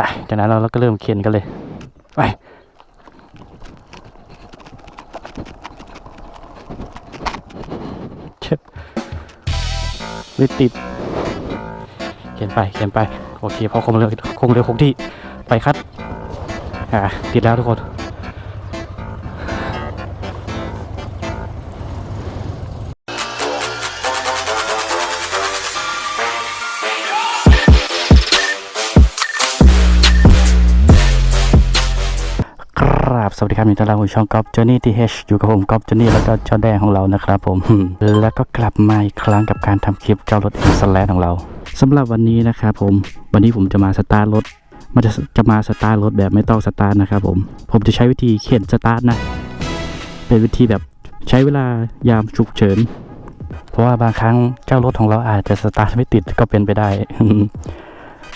ไปจากนั้นเราก็เริ่มเข็นกันเลยไปเช็ดไม่ติดเข็นไปเข็นไป โอเคพอคงเร็วคงเร็วคงที่ไปคัดอ่าติดแล้วทุกคน ครับสวัสดีครับมีต้อนรับสู่ช่องก๊อฟจอนี่ทีเฮอยู่กับผมก๊อฟจอนี่แล้วก็เจ้าแดงของเรานะครับผม แล้วก็กลับมาอีกครั้งกับการทำคลิปเจ้ารถอินสแลนของเราสำหรับวันนี้นะครับผมวันนี้ผมจะมาสตาร์รถมันจะจะมาสตาร์รถแบบไม่ต้องสตาร์นะครับผมผมจะใช้วิธีเข็นสตาร์นะ เป็นวิธีแบบใช้เวลายามฉุกเฉินเพราะว่าบางครั้งเจ้ารถของเราอาจจะสตาร์ไม่ติดก็เป็นไปได้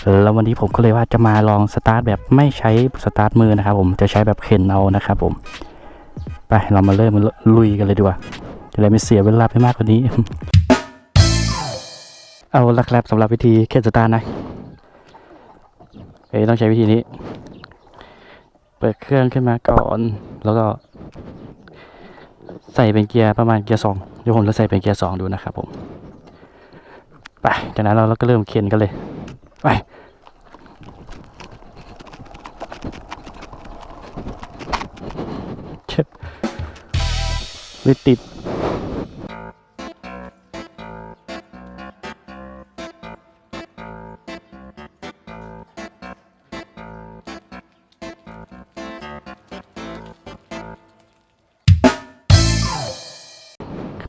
แล้ววันนี้ผมก็เลยว่าจะมาลองสตาร์ทแบบไม่ใช้สตาร์ทมือนะครับผมจะใช้แบบเข็นเอานะครับผมไปเรามาเริ่มลุยกันเลยดีกว่าจะได้ไม่เสียเวลาไปมากกว่านี้ เอาละครับสำหรับวิธีเข็นสตาร์ทนะเอ้ยต้องใช้วิธีนี้ เปิดเครื่องขึ้นมาก่อนแล้วก็ใส่เป็นเกียร์ประมาณเกียร์สองเดี๋ยวผมจะใส่เป็นเกียร์สองดูนะครับผมไปจากนั้นเราก็เริ่มเข็นกันเลย ไปเชิบไม่ติด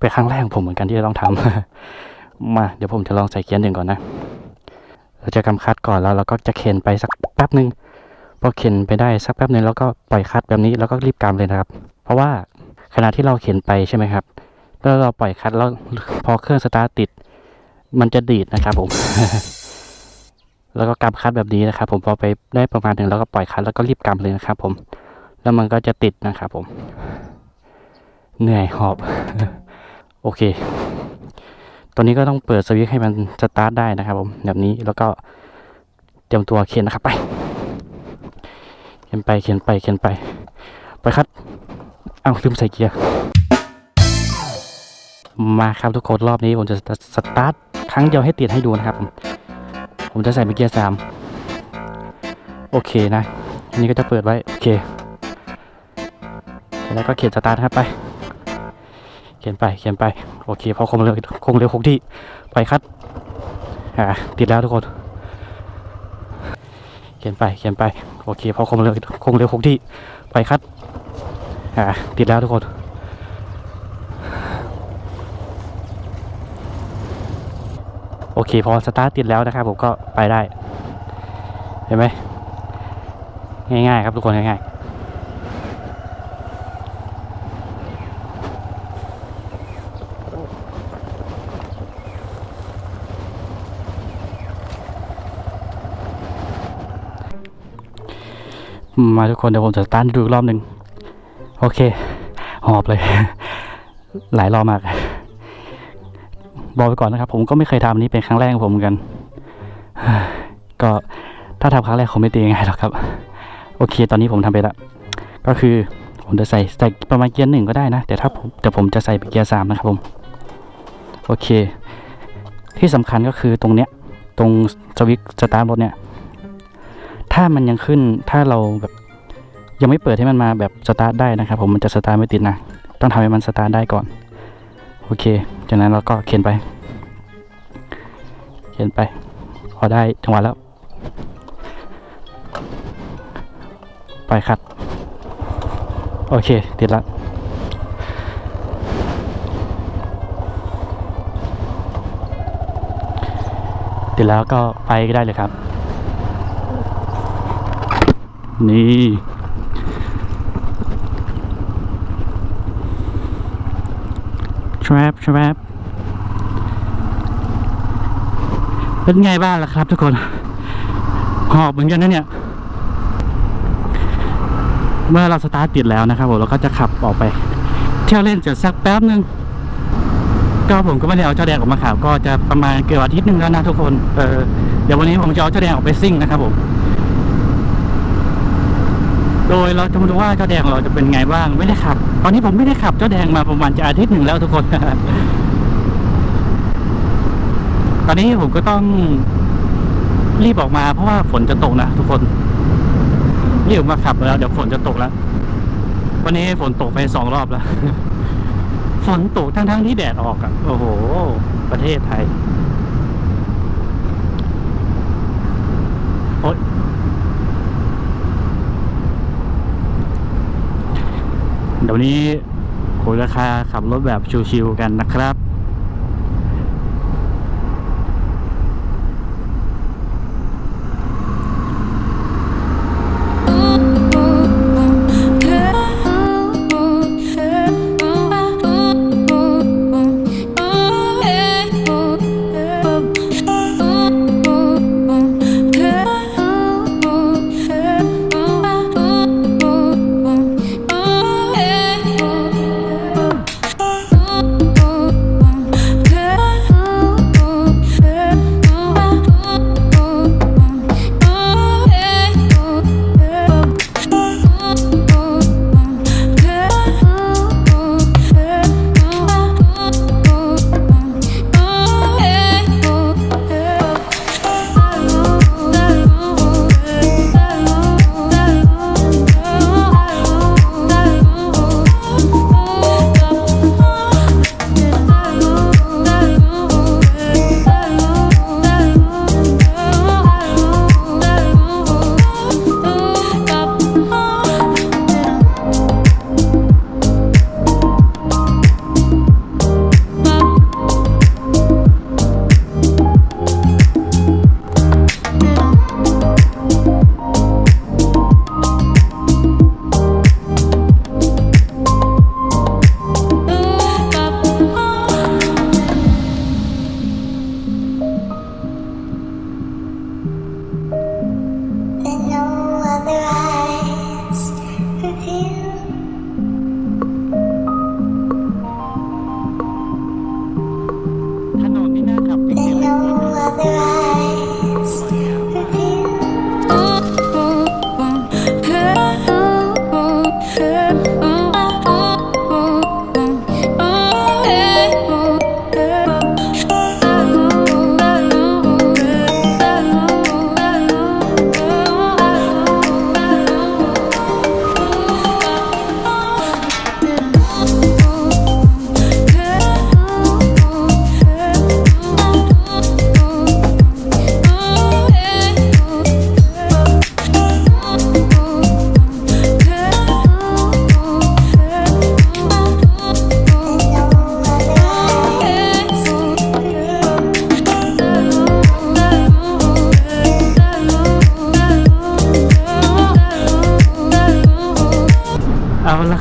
เป็นครั้งแรกของผมเหมือนกันที่จะต้องทำ มา เดี๋ยวผมจะลองใส่เกียร์หนึ่งก่อนนะ เราจะกำคัดก่อนแล้วเราก็จะเข็นไปสักแป๊บหนึ่งพอเข็นไปได้สักแป๊บหนึ่งแล้วก็ปล่อยคัดแบบนี้แล้วก็รีบกำเลยนะครับ เพราะว่าขณะที่เราเข็นไปใช่ไหมครับแล้วเราปล่อยคัดแล้วพอเครื่องสตาร์ทติด มันจะดีดนะครับผม แล้วก็กำคัดแบบนี้นะครับ ผมพอไปได้ประมาณหนึ่งแล้วก็ปล่อยคัดแล้วก็รีบกำเลยนะครับ ผม แล้วมันก็จะติดนะครับผม เหนื่อยหอบ โอเค ตอนนี้ก็ต้องเปิดสวิตช์ให้มันสตาร์ทได้นะครับผมแบบนี้แล้วก็เตรียมตัวเข็นนะครับไป เข็นไปเข็นไปเข็นไป ไปครับเอาลืมใส่เกียร์มาครับทุกคนรอบนี้ผมจะสตาร์ทครั้งเดียวให้ติดให้ดูนะครับ ผมผมจะใส่เป็นเกียร์สามโอเคนะอันนี้ก็จะเปิดไว้โอเคแล้วก็เข็นสตาร์ทครับไป เขียนไปเขียนไป โอเคพอคงเร็วคงเร็วคงที่ไปคัดอ่าติดแล้วทุกคน เขียนไปเขียนไปโอเคพอคงเร็วคงเร็วคงที่ไปคัดอ่าติดแล้วทุกคนโอเคพอสตาร์ทติดแล้วนะครับผมก็ไปได้ เห็นไหมง่ายๆครับทุกคนง่ายๆ มาทุกคนเดี๋ยวผมจะตาร์ทดูอีกรอบหนึ่งโอเค หอบเลย หลายรอบมาก บอกไปก่อนนะครับ ผมก็ไม่เคยทำอันนี้เป็นครั้งแรกของผมกัน ก็ถ้าทำครั้งแรกคงไม่ตีง่ายหรอกครับ โอเค ตอนนี้ผมทำไปแล้วก็คือผมจะใส่ใส่ประมาณเกียร์หนึ่งก็ได้นะ แต่ถ้าผมแต่ผมจะใส่เป็นเกียร์สามนะครับผม โอเค ที่สำคัญก็คือตรงเนี้ย ตรงสวิตช์สตาร์ทรถเนี่ย ถ้ามันยังขึ้นถ้าเราแบบยังไม่เปิดให้มันมาแบบสตาร์ทได้นะครับผมมันจะสตาร์ทไม่ติดนะ ต้องทำให้มันสตาร์ทได้ก่อน โอเค จากนั้นเราก็เข็นไป เข็นไป พอได้จังหวะแล้ว ไปครับโอเค ติดแล้วติดแล้วก็ไปก็ได้เลยครับ นี่ชวบชวบเป็นไงบ้างล่ะครับทุกคน หอบเหมือนกันนะเนี่ย เมื่อเราสตาร์ทติดแล้วนะครับผมเราก็จะขับออกไป เที่ยวเล่นเสร็จสักแป๊บนึงก็ผมก็ไม่ได้เอาเจ้าแดงออกมาขับก็จะประมาณเกือบอาทิตย์หนึ่งแล้วนะทุกคน เออเดี๋ยววันนี้ผมจะเอาเจ้าแดงออกไปซิ่งนะครับผม โดยเราจะมาดูว่าเจ้าแดงเราจะเป็นไงบ้างไม่ได้ขับ ตอนนี้ผมไม่ได้ขับเจ้าแดงมาประมาณจะอาทิตย์หนึ่งแล้วทุกคน ตอนนี้ผมก็ต้องรีบออกมาเพราะว่าฝนจะตกนะทุกคนรีบมาขับแล้วเดี๋ยวฝนจะตกแล้ว วันนี้ฝนตกไปสองรอบแล้ว ฝนตกทั้งๆที่แดดออกอะ โอ้โห ประเทศไทยโอ๊ย เดี๋ยวนี้คุยราคาขับรถแบบชิวๆกันนะครับ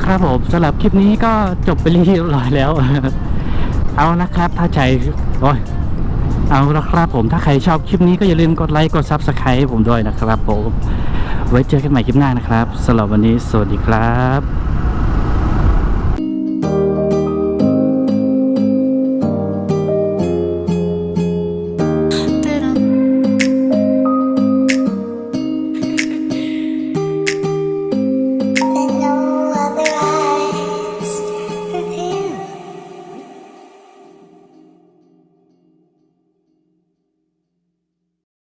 ครับผมสำหรับคลิปนี้ก็จบไปเรียบร้อยแล้ว เอานะครับ ถ้าใจโอ้ยเอาละครับผมถ้าใครชอบคลิปนี้ก็อย่าลืมกดไลค์กดซับสไครต์ผมด้วยนะครับผม ไว้เจอกันใหม่คลิปหน้านะครับสำหรับวันนี้สวัสดีครับ